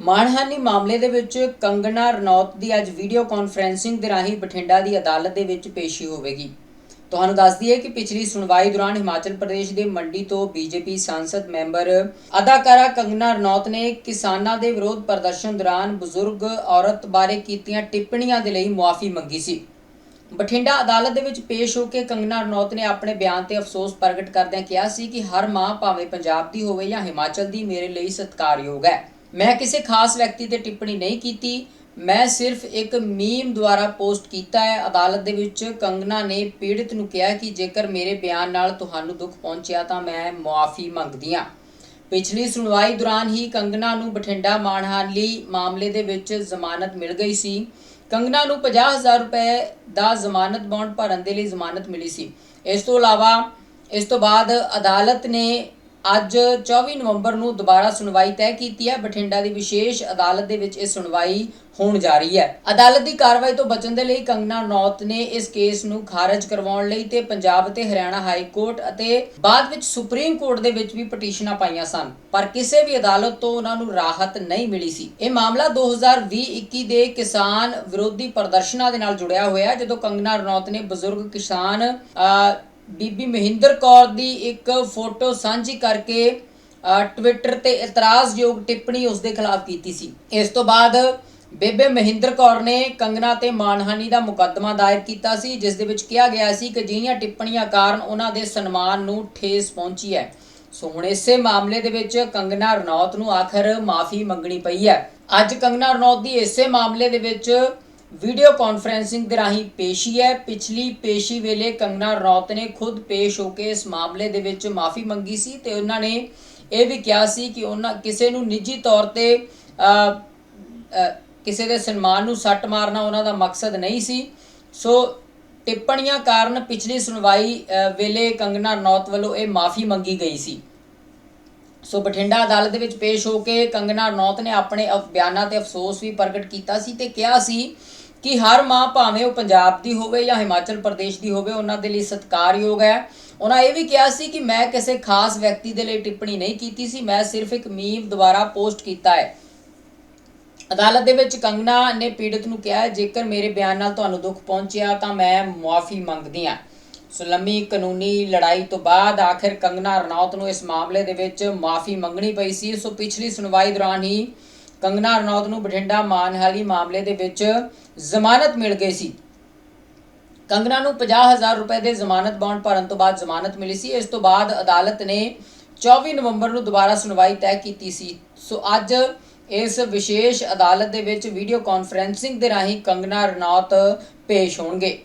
ਮਾਣਹਾਨੀ ਮਾਮਲੇ ਦੇ ਵਿੱਚ ਕੰਗਣਾ ਰਣੌਤ ਦੀ ਅੱਜ ਵੀਡੀਓ ਕਾਨਫਰੈਂਸਿੰਗ ਦੇ ਰਾਹੀਂ ਬਠਿੰਡਾ ਦੀ ਅਦਾਲਤ ਦੇ ਵਿੱਚ ਪੇਸ਼ੀ ਹੋਵੇਗੀ। ਤੁਹਾਨੂੰ ਦੱਸ ਦਈਏ ਕਿ ਪਿਛਲੀ ਸੁਣਵਾਈ ਦੌਰਾਨ ਹਿਮਾਚਲ ਪ੍ਰਦੇਸ਼ ਦੇ ਮੰਡੀ ਤੋਂ ਬੀਜੇਪੀ ਸੰਸਦ ਮੈਂਬਰ ਅਦਾਕਾਰਾ ਕੰਗਨਾ ਰਣੌਤ ਨੇ ਕਿਸਾਨਾਂ ਦੇ ਵਿਰੋਧ ਪ੍ਰਦਰਸ਼ਨ ਦੌਰਾਨ ਬਜ਼ੁਰਗ ਔਰਤ ਬਾਰੇ ਕੀਤੀਆਂ ਟਿੱਪਣੀਆਂ ਦੇ ਲਈ ਮੁਆਫੀ ਮੰਗੀ ਸੀ। ਬਠਿੰਡਾ ਅਦਾਲਤ ਦੇ ਵਿੱਚ ਪੇਸ਼ ਹੋ ਕੇ ਕੰਗਨਾ ਰਣੌਤ ਨੇ ਆਪਣੇ ਬਿਆਨ ਤੇ ਅਫਸੋਸ ਪ੍ਰਗਟ ਕਰਦਿਆਂ ਕਿਹਾ ਸੀ ਕਿ ਹਰ ਮਾਂ ਭਾਵੇਂ ਪੰਜਾਬ ਦੀ ਹੋਵੇ ਜਾਂ ਹਿਮਾਚਲ ਦੀ, ਮੇਰੇ ਲਈ ਸਤਿਕਾਰਯੋਗ ਹੈ। ਮੈਂ ਕਿਸੇ ਖਾਸ ਵਿਅਕਤੀ ਤੇ ਟਿੱਪਣੀ ਨਹੀਂ ਕੀਤੀ। ਮੈਂ ਸਿਰਫ ਇੱਕ ਮੀਮ ਦੁਆਰਾ ਪੋਸਟ ਕੀਤਾ ਹੈ। ਅਦਾਲਤ ਦੇ ਵਿੱਚ ਕੰਗਨਾ ਨੇ ਪੀੜਤ ਨੂੰ ਕਿਹਾ ਕਿ ਜੇਕਰ ਮੇਰੇ ਬਿਆਨ ਨਾਲ ਤੁਹਾਨੂੰ ਦੁੱਖ ਪਹੁੰਚਿਆ ਤਾਂ ਮੈਂ ਮੁਆਫੀ ਮੰਗਦੀ ਹਾਂ। ਪਿਛਲੀ ਸੁਣਵਾਈ ਦੌਰਾਨ ਹੀ ਕੰਗਨਾ ਨੂੰ ਬਠਿੰਡਾ ਮਾਣਹਾਨੀ ਮਾਮਲੇ ਦੇ ਵਿੱਚ ਜ਼ਮਾਨਤ ਮਿਲ ਗਈ ਸੀ। ਕੰਗਨਾ ਨੂੰ 50000 ਰੁਪਏ ਦਾ ਜ਼ਮਾਨਤ ਬੌਂਡ ਭਰਨ ਦੇ ਲਈ ਜ਼ਮਾਨਤ ਮਿਲੀ ਸੀ। ਇਸ ਤੋਂ ਇਲਾਵਾ, ਇਸ ਤੋਂ ਬਾਅਦ ਅਦਾਲਤ ਨੇ ਅੱਜ 24 ਨਵੰਬਰ ਨੂੰ ਦੁਬਾਰਾ ਸੁਣਵਾਈ ਤੈਅ ਕੀਤੀ ਹੈ। ਬਠਿੰਡਾ ਦੀ ਵਿਸ਼ੇਸ਼ ਅਦਾਲਤ ਦੇ ਵਿੱਚ ਇਹ ਸੁਣਵਾਈ ਹੋਣ ਜਾ ਰਹੀ ਹੈ। ਅਦਾਲਤ ਦੀ ਕਾਰਵਾਈ ਤੋਂ ਬਚਣ ਦੇ ਲਈ ਕੰਗਨਾ ਰਣੌਤ ਨੇ ਇਸ ਕੇਸ ਨੂੰ ਖਾਰਜ ਕਰਵਾਉਣ ਲਈ ਤੇ ਪੰਜਾਬ ਤੇ ਹਰਿਆਣਾ ਹਾਈ ਕੋਰਟ ਅਤੇ ਬਾਅਦ ਵਿੱਚ ਸੁਪਰੀਮ ਕੋਰਟ ਦੇ ਵਿੱਚ ਵੀ ਪਟੀਸ਼ਨਾਂ ਪਾਈਆਂ ਸਨ। ਪਰ ਕਿਸੇ ਵੀ ਅਦਾਲਤ ਤੋਂ ਉਹਨਾਂ ਨੂੰ ਰਾਹਤ ਨਹੀਂ ਮਿਲੀ ਸੀ। ਇਹ ਮਾਮਲਾ 2020-21 ਦੇ ਕਿਸਾਨ ਵਿਰੋਧੀ ਪ੍ਰਦਰਸ਼ਨਾਂ ਦੇ ਨਾਲ ਜੁੜਿਆ ਹੋਇਆ ਜਦੋਂ ਕੰਗਨਾ ਰਣੌਤ ਨੇ ਬਜ਼ੁਰਗ ਕਿਸਾਨ ਅ, ਬੀਬੀ ਮਹਿੰਦਰ ਕੌਰ ਦੀ ਇੱਕ ਫੋਟੋ ਸਾਂਝੀ ਕਰਕੇ ਟਵਿੱਟਰ ਤੇ ਇਤਰਾਜ਼ਯੋਗ ਟਿੱਪਣੀ ਉਸ ਦੇ ਖਿਲਾਫ ਕੀਤੀ ਸੀ। ਇਸ ਤੋਂ ਬਾਅਦ ਬੇਬੇ ਮਹਿੰਦਰ ਕੌਰ ਨੇ ਕੰਗਨਾ ਤੇ ਮਾਨਹਾਨੀ ਦਾ ਮੁਕੱਦਮਾ ਦਾਇਰ ਕੀਤਾ ਸੀ, ਜਿਸ ਦੇ ਵਿੱਚ ਕਿਹਾ ਗਿਆ ਸੀ ਕਿ ਅਜਿਹੀਆਂ ਟਿੱਪਣੀਆਂ ਕਾਰਨ ਉਹਨਾਂ ਦੇ ਸਨਮਾਨ ਨੂੰ ਠੇਸ ਪਹੁੰਚੀ ਹੈ। ਸੋ ਹੁਣ ਇਸੇ ਮਾਮਲੇ ਦੇ ਵਿੱਚ ਕੰਗਨਾ ਰਣੌਤ ਨੂੰ ਆਖਰ ਮਾਫੀ ਮੰਗਣੀ ਪਈ ਹੈ। ਅੱਜ ਕੰਗਨਾ ਰਣੌਤ ਦੀ ਇਸੇ ਮਾਮਲੇ ਦੇ ਵਿੱਚ ਵੀਡੀਓ ਕਾਨਫਰੈਂਸਿੰਗ ਦੇ ਰਾਹੀਂ ਪੇਸ਼ੀ ਹੈ। ਪਿਛਲੀ ਪੇਸ਼ੀ ਵੇਲੇ ਕੰਗਨਾ ਰੌਤ ਨੇ ਖੁਦ ਪੇਸ਼ ਹੋ ਕੇ ਇਸ ਮਾਮਲੇ ਦੇ ਵਿੱਚ ਮਾਫੀ ਮੰਗੀ ਸੀ ਤੇ ਉਹਨਾਂ ਨੇ ਇਹ ਵੀ ਕਿਹਾ ਸੀ ਕਿ ਉਹਨਾਂ ਕਿਸੇ ਨੂੰ ਨਿੱਜੀ ਤੌਰ ਤੇ ਕਿਸੇ ਦੇ ਸਨਮਾਨ ਨੂੰ ਸੱਟ ਮਾਰਨਾ ਉਹਨਾਂ ਦਾ ਮਕਸਦ ਨਹੀਂ ਸੀ। ਸੋ ਟਿੱਪਣੀਆਂ ਕਾਰਨ ਪਿਛਲੀ ਸੁਣਵਾਈ ਵੇਲੇ ਕੰਗਨਾ ਰੌਤ ਵੱਲੋਂ ਇਹ ਮਾਫੀ ਮੰਗੀ ਗਈ ਸੀ। ਸੋ ਬਠਿੰਡਾ ਅਦਾਲਤ ਦੇ ਵਿੱਚ ਪੇਸ਼ ਹੋ ਕੇ ਕੰਗਨਾ ਰੌਤ ਨੇ ਆਪਣੇ ਅਫ- ਬਿਆਨਾਂ ਤੇ ਅਫਸੋਸ ਵੀ ਪ੍ਰਗਟ ਕੀਤਾ ਸੀ ਤੇ ਕਿਹਾ ਸੀ ਕਿ ਹਰ ਮਾਂ ਭਾਵੇਂ ਉਹ ਪੰਜਾਬ ਦੀ ਹੋਵੇ ਜਾਂ ਹਿਮਾਚਲ ਪ੍ਰਦੇਸ਼ ਦੀ ਹੋਵੇ, ਉਹਨਾਂ ਦੇ ਲਈ ਸਤਿਕਾਰਯੋਗ ਹੈ। ਉਹਨਾਂ ਇਹ ਵੀ ਕਿਹਾ ਸੀ ਕਿ ਮੈਂ ਕਿਸੇ ਖਾਸ ਵਿਅਕਤੀ ਦੇ ਲਈ ਟਿੱਪਣੀ ਨਹੀਂ ਕੀਤੀ ਸੀ, ਮੈਂ ਸਿਰਫ ਇੱਕ ਮੀਮ ਦੁਆਰਾ ਪੋਸਟ ਕੀਤਾ ਹੈ। ਅਦਾਲਤ ਦੇ ਵਿੱਚ ਕੰਗਨਾ ਨੇ ਪੀੜਤ ਨੂੰ ਕਿਹਾ, ਜੇਕਰ ਮੇਰੇ ਬਿਆਨ ਨਾਲ ਤੁਹਾਨੂੰ ਦੁੱਖ ਪਹੁੰਚਿਆ, ਤਾਂ ਮੈਂ ਮੁਆਫੀ ਮੰਗਦੀ ਹਾਂ। ਸੋ ਲੰਮੀ ਕਾਨੂੰਨੀ ਲੜਾਈ ਤੋਂ ਬਾਅਦ ਆਖਿਰ ਕੰਗਨਾ ਰਣੌਤ ਨੂੰ ਇਸ ਮਾਮਲੇ ਦੇ ਵਿੱਚ ਮਾਫੀ ਮੰਗਣੀ ਪਈ ਸੀ। ਸੋ ਪਿਛਲੀ ਸੁਣਵਾਈ ਦੌਰਾਨ ਹੀ ਕੰਗਨਾ ਰਣੌਤ ਨੂੰ ਬਠਿੰਡਾ ਮਾਨਹਾਲੀ ਮਾਮਲੇ ਦੇ ਵਿੱਚ ਜ਼ਮਾਨਤ ਮਿਲ ਗਈ ਸੀ। ਕੰਗਨਾ ਨੂੰ 50000 ਰੁਪਏ ਦੇ ਜ਼ਮਾਨਤ ਬੌਂਡ ਭਰਨ ਤੋਂ ਬਾਅਦ ਜ਼ਮਾਨਤ ਮਿਲੀ ਸੀ। ਇਸ ਤੋਂ ਬਾਅਦ ਅਦਾਲਤ ਨੇ 24 ਨਵੰਬਰ ਨੂੰ ਦੁਬਾਰਾ ਸੁਣਵਾਈ ਤੈਅ ਕੀਤੀ ਸੀ। ਸੋ ਅੱਜ ਇਸ ਵਿਸ਼ੇਸ਼ ਅਦਾਲਤ ਦੇ ਵਿੱਚ ਵੀਡੀਓ ਕਾਨਫਰੈਂਸਿੰਗ ਦੇ ਰਾਹੀਂ ਕੰਗਨਾ ਰਣੌਤ ਪੇਸ਼ ਹੋਣਗੇ।